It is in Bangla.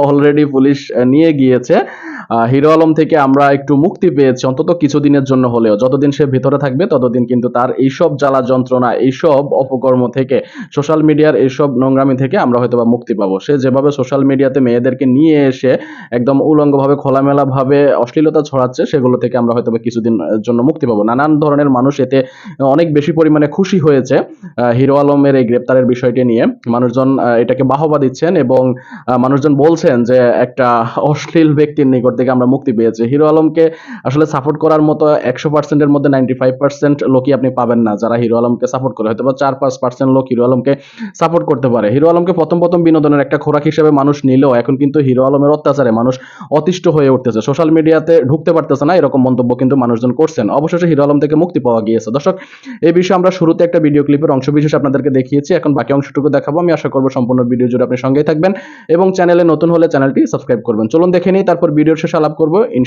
অলরেডি পুলিশ নিয়ে গিয়েছে। হিরো আলম থেকে আমরা একটু মুক্তি পেয়েছি। অন্তত কিছুদিনের জন্য হলেও। যতদিন সে ভিতরে থাকবে ততদিন কিন্তু তার এইসব জ্বালা যন্ত্রণা এইসব অপকর্ম থেকে সোশ্যাল মিডিয়ার এইসব নোংরামি থেকে আমরা হয়তোবা মুক্তি পাবো। সে যেভাবে সোশ্যাল মিডিয়াতে মেয়েদেরকে নিয়ে এসে একদম উলঙ্গভাবে খোলামেলাভাবে অশ্লীলতা ছড়াচ্ছে সেগুলো থেকে আমরা হয়তোবা কিছুদিন আহ, জন্য মুক্তি পাবো। নানান ধরনের মানুষ এতে অনেক বেশি পরিমাণে খুশি হয়েছে হিরো আলমের এই গ্রেপ্তারের বিষয়টি নিয়ে। মানুষজন এটাকে বাহবা দিচ্ছেন এবং মানুষজন বলছেন যে একটা অশ্লীল ব্যক্তির নিকট থেকে আমরা মুক্তি পেয়েছি। হিরো আলমকে আসলে সাপোর্ট করার মতো একশো পার্সেন্টের মধ্যে নাইনটি ফাইভ পার্সেন্ট লোকই আপনি পাবেন না, যারা হিরো আলমকে সাপোর্ট করে। হয়তো বা চার পাঁচ পার্সেন্ট লোক হিরো আলমকে সাপোর্ট করতে পারে। হিরো আলমকে প্রথম প্রথম বিনোদনের একটা খোরাক হিসেবে মানুষ নিলেও এখন কিন্তু হিরো আলমের অত্যাচারে মানুষ অতিষ্ঠ হয়ে উঠতেছে। সোশ্যাল মিডিয়াতে ঢুকতে পারতেছে না এরকম মন্তব্য কিন্তু মানুষজন করছেন। অবশেষে হিরো আলম থেকে মুক্তি পাওয়া গিয়েছে। দর্শক এই বিষয়ে আমরা শুরুতে একটা ভিডিও ক্লিপের অংশ বিশেষ আপনাদেরকে দেখিয়েছি। এখন বাকি অংশটুকু দেখাবো। আমি আশা করব সম্পূর্ণ ভিডিও জুড়ে আপনি সঙ্গেই থাকবেন এবং চ্যানেলে নতুন হলে চ্যানেলটি সাবস্ক্রাইব করবেন। চলুন দেখে নিই, তারপর ভিডিওর শেষে আলাপ করব।